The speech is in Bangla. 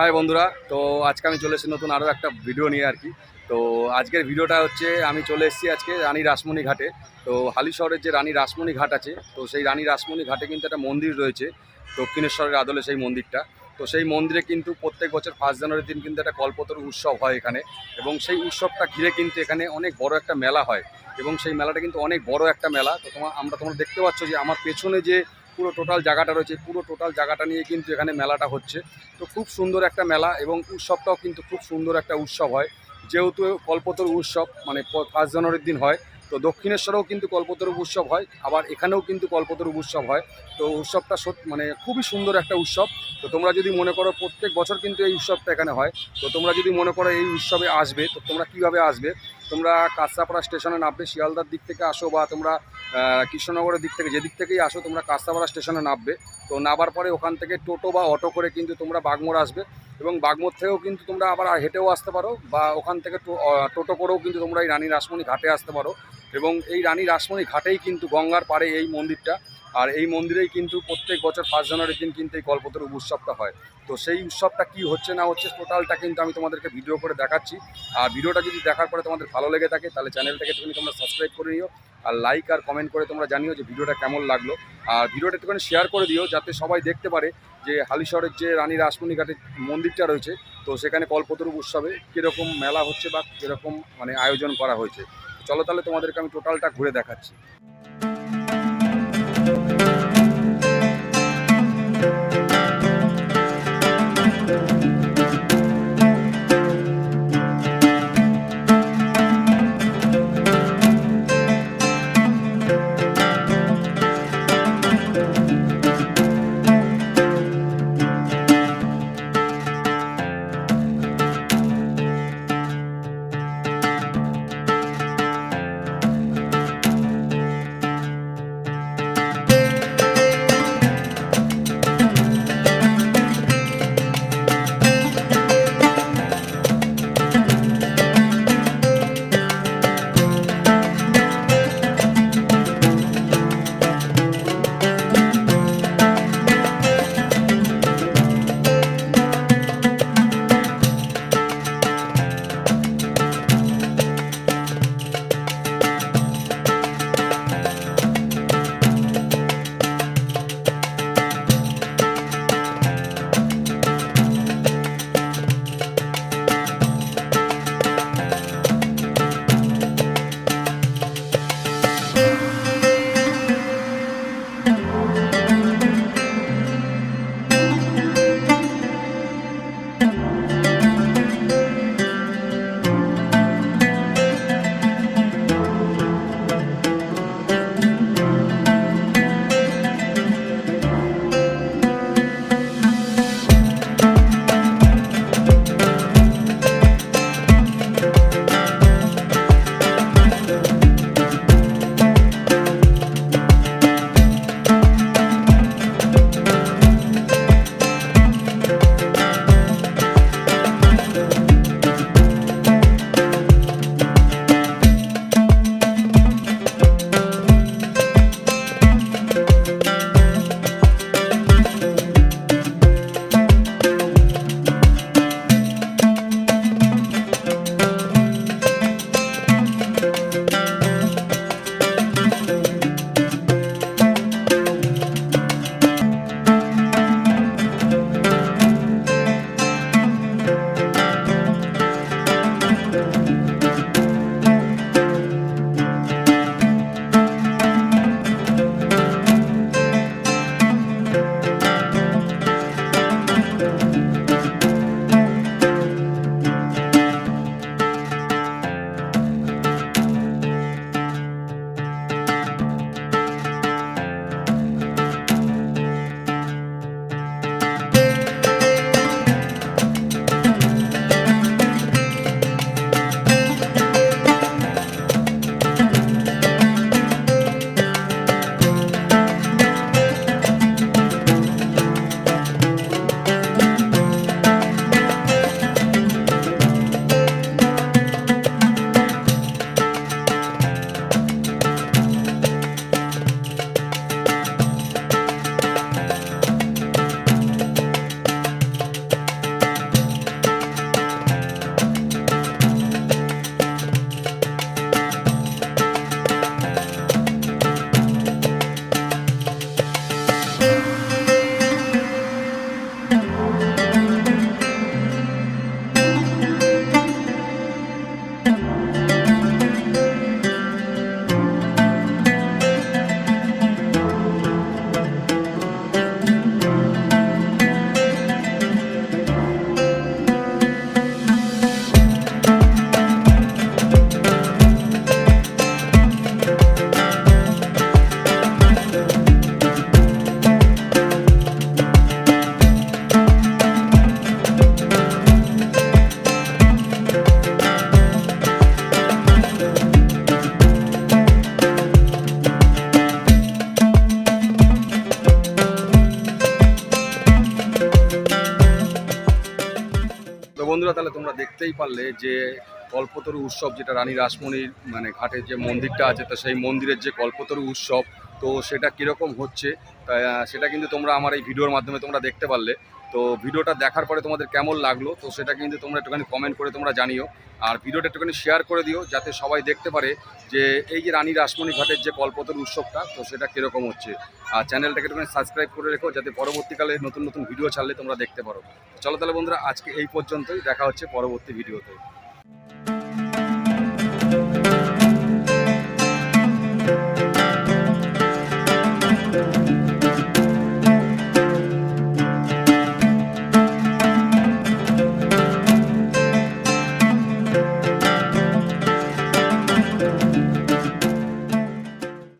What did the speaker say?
হাই বন্ধুরা। তো আজকে আমি চলে এসেছি নতুন আরও একটা ভিডিও নিয়ে আর কি। তো আজকের ভিডিওটা হচ্ছে, আমি চলে এসেছি আজকে রানী রাসমণি ঘাটে। তো হালি শহরের যে রানী রাসমণি ঘাট আছে, তো সেই রানী রাসমণি ঘাটে কিন্তু একটা মন্দির রয়েছে, দক্ষিণেশ্বরের আদলে সেই মন্দিরটা। তো সেই মন্দিরে কিন্তু প্রত্যেক বছর ফার্স্ট জানুয়ারির দিন কিন্তু একটা কল্পতরু উৎসব হয় এখানে। এবং সেই উৎসবটা ঘিরে কিন্তু এখানে অনেক বড় একটা মেলা হয়। এবং সেই মেলাটা কিন্তু অনেক বড় একটা মেলা। তো তোমার আমরা তোমরা দেখতে পাচ্ছ যে আমার পেছনে যে পুরো টোটাল জায়গাটা রয়েছে, পুরো টোটাল জায়গাটা নিয়ে কিন্তু এখানে মেলাটা হচ্ছে। তো খুব সুন্দর একটা মেলা এবং উৎসবটাও কিন্তু খুব সুন্দর একটা উৎসব হয়। যেহেতু কল্পতরু উৎসব মানে ফার্স্ট জানুয়ারির দিন হয়, তো দক্ষিণেশ্বরেও কিন্তু কল্পতরু উৎসব হয়, আবার এখানেও কিন্তু কল্পতরু উৎসব হয়। তো উৎসবটা সত্যি মানে খুবই সুন্দর একটা উৎসব। তো তোমরা যদি মনে করো প্রত্যেক বছর কিন্তু এই উৎসবটা এখানে হয়, তো তোমরা যদি মনে করো এই উৎসবে আসবে, তো তোমরা কীভাবে আসবে? তোমরা কাঁচরাপাড়া স্টেশনে নামবে, শিয়ালদার দিক থেকে আসো বা তোমরা কৃষ্ণনগরের দিক থেকে, যেদিক থেকেই আসো, তোমরা কাঁচরাপাড়া স্টেশনে নামবে। তো নামার পরে ওখান থেকে টোটো বা অটো করে কিন্তু তোমরা বাগমোড় আসবে এবং বাগমোড় থেকেও কিন্তু তোমরা আবার হেঁটেও আসতে পারো বা ওখান থেকে টোটো করেও কিন্তু তোমরা এই রানী রাসমণি ঘাটে আসতে পারো। এবং এই রানী রাসমণি ঘাটেই কিন্তু গঙ্গার পাড়ে এই মন্দিরটা। আর এই মন্দিরেই কিন্তু প্রত্যেক বছর ফার্স্ট জানুয়ারির দিন কিন্তু এই কল্পতরু উৎসবটা হয়। তো সেই উৎসবটা কি হচ্ছে না হচ্ছে টোটালটা কিন্তু আমি তোমাদেরকে ভিডিও করে দেখাচ্ছি। আর ভিডিওটা যদি দেখার পরে তোমাদের ভালো লেগে থাকে, তাহলে চ্যানেলটাকে তুমি তোমরা সাবস্ক্রাইব করে নিও। আর লাইক আর কমেন্ট করে তোমরা জানিও যে ভিডিওটা কেমন লাগল। আর ভিডিওটা একটুখানি শেয়ার করে দিও, যাতে সবাই দেখতে পারে যে হালিশহরের যে রানী রাসমণি ঘাটের মন্দিরটা রয়েছে, তো সেখানে কল্পতরু উৎসবে কীরকম মেলা হচ্ছে বা কীরকম মানে আয়োজন করা হয়েছে। চলো তাহলে তোমাদেরকে আমি টোটালটা ঘুরে দেখাচ্ছি। বন্ধুরা, তাহলে তোমরা দেখতেই পারলে যে কল্পতরু উৎসব, যেটা রানী রাসমণির মানে ঘাটের যে মন্দিরটা আছে, তো সেই মন্দিরের যে কল্পতরু উৎসব, তো সেটা কীরকম হচ্ছে সেটা কিন্তু তোমরা আমার এই ভিডিওর মাধ্যমে তোমরা দেখতে পারলে। তো ভিডিওটা দেখার পরে তোমাদের কেমন লাগল, তো সেটা কিন্তু তোমরা একটুখানি কমেন্ট করে তোমরা জানিও। আর ভিডিওটা একটুখানি শেয়ার করে দিও, যাতে সবাই দেখতে পারে যে এই যে রানী রাসমণি ঘাটের যে কল্পতর উৎসবটা, তো সেটা কীরকম হচ্ছে। আর চ্যানেলটাকে একটুখানি সাবস্ক্রাইব করে রেখো, যাতে পরবর্তীকালে নতুন নতুন ভিডিও ছাড়লে তোমরা দেখতে পারো। চলো তাহলে বন্ধুরা, আজকে এই পর্যন্তই। দেখা হচ্ছে পরবর্তী ভিডিওতে